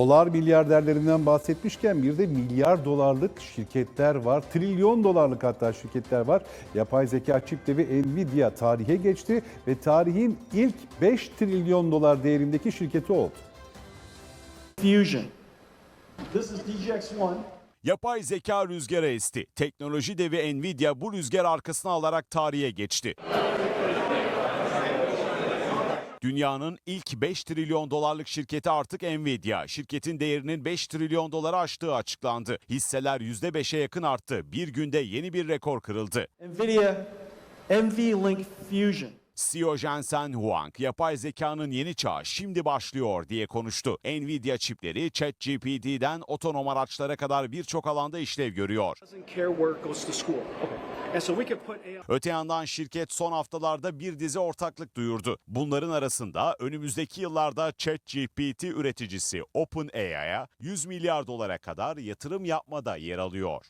Dolar milyarderlerinden bahsetmişken bir de milyar dolarlık şirketler var. Trilyon dolarlık hatta şirketler var. Yapay zeka çipleri Nvidia tarihe geçti ve tarihin ilk 5 trilyon dolar değerindeki şirketi oldu. Fusion. This is DGX-1. Yapay zeka rüzgara esti. Teknoloji devi Nvidia bu rüzgar arkasına alarak tarihe geçti. Dünyanın ilk 5 trilyon dolarlık şirketi artık Nvidia. Şirketin değerinin 5 trilyon doları aştığı açıklandı. Hisseler %5'e yakın arttı. Bir günde yeni bir rekor kırıldı. NVIDIA NVLink Fusion. CEO Jensen Huang, yapay zekanın yeni çağı şimdi başlıyor diye konuştu. Nvidia çipleri ChatGPT'den otonom araçlara kadar birçok alanda işlev görüyor. Öte yandan şirket son haftalarda bir dizi ortaklık duyurdu. Bunların arasında önümüzdeki yıllarda ChatGPT üreticisi OpenAI'ya 100 milyar dolara kadar yatırım yapmada yer alıyor.